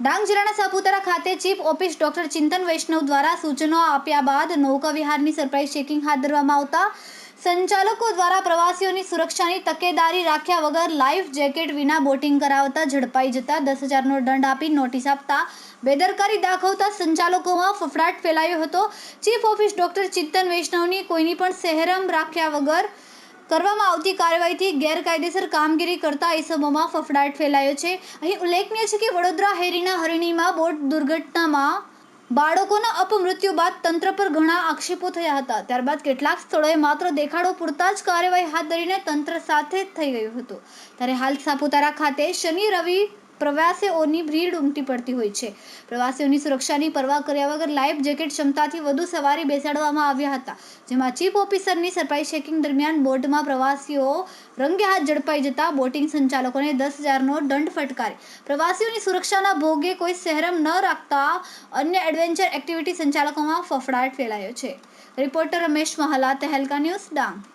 ડાંગ જિલ્લાના સાપુતારા ખાતે chief office doctor Chintan Vaishnav દ્વારા સૂચનો આપ્યા બાદ નૌકા વિહારની સરપ્રાઇઝ ચેકિંગ હાથ ધરવામાં આવતા સંચાલકો દ્વારા પ્રવાસીઓની સુરક્ષાની તકેદારી રાખ્યા વગર લાઈફ જેકેટ વિના બોટિંગ કરાવતા ઝડપાઈ જતા દસ હજારનો દંડ આપી નોટિસ આપતા બેદરકારી દાખવતા સંચાલકોમાં ફફડાટ ફેલાયો હતો. ચીફ ઓફિસ ડોક્ટર ચિંતન વૈષ્ણવની કોઈની પણ સહેરમ રાખ્યા વગર કરવામાં આવતી કાર્યવાહીથી ગેરકાયદેસર કામગીરી કરતા ઇસમોમાં ફફડાટ ફેલાયો છે. અહીં ઉલ્લેખનીય છે કે વડોદરા હેરીના હરિણીમાં બોટ દુર્ઘટનામાં બાળકોના અપમૃત્યુ બાદ તંત્ર પર ઘણા આક્ષેપો થયા હતા. ત્યારબાદ કેટલાક સ્થળોએ માત્ર દેખાડો પૂરતા જ કાર્યવાહી હાથ ધરીને તંત્ર સાથે થઈ ગયું હતું. ત્યારે હાલ સાપુતારા ખાતે શનિ રવિ પ્રવાસીઓની ભીડ ઉમટી પડતી હોય છે. પ્રવાસીઓની સુરક્ષાની પરવા કર્યા વગર લાઈફ જેકેટ ક્ષમતાથી વધુ સવારી બેસાડવામાં આવ્યા હતા. જેમાં ચીફ ઓફિસરની સરપ્રાઇઝ ચેકિંગ દરમિયાન બોટમાં પ્રવાસીઓ રંગે હાથ ઝડપાઈ જતા બોટિંગ સંચાલકોને દસ હજારનો દંડ ફટકારે. પ્રવાસીઓની સુરક્ષાના ભોગે કોઈ સહેરમ ન રાખતા અન્ય એડવેન્ચર એક્ટિવિટી સંચાલકોમાં ફફડાટ ફેલાયો છે. Reporter Ramesh Mahala, Tehelka news Dang.